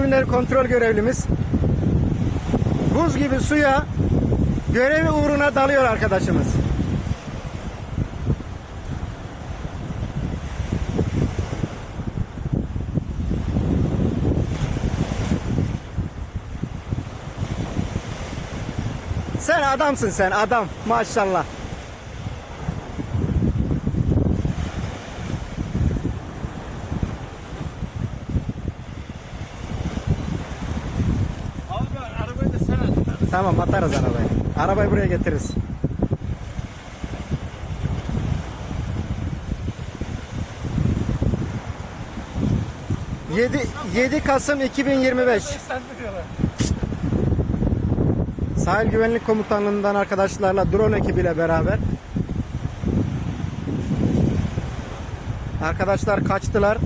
ürünleri kontrol görevlimiz buz gibi suya görevi uğruna dalıyor arkadaşımız. Sen adamsın sen adam maşallah. Abi arabayı da sen at. Tamam atarız arabayı. Arabayı buraya getiririz. Yedi, 7 Kasım 2025 Sendiriyorlar. Sahil Güvenlik Komutanlığı'ndan arkadaşlarla drone ekibiyle beraber Arkadaşlar kaçtılar.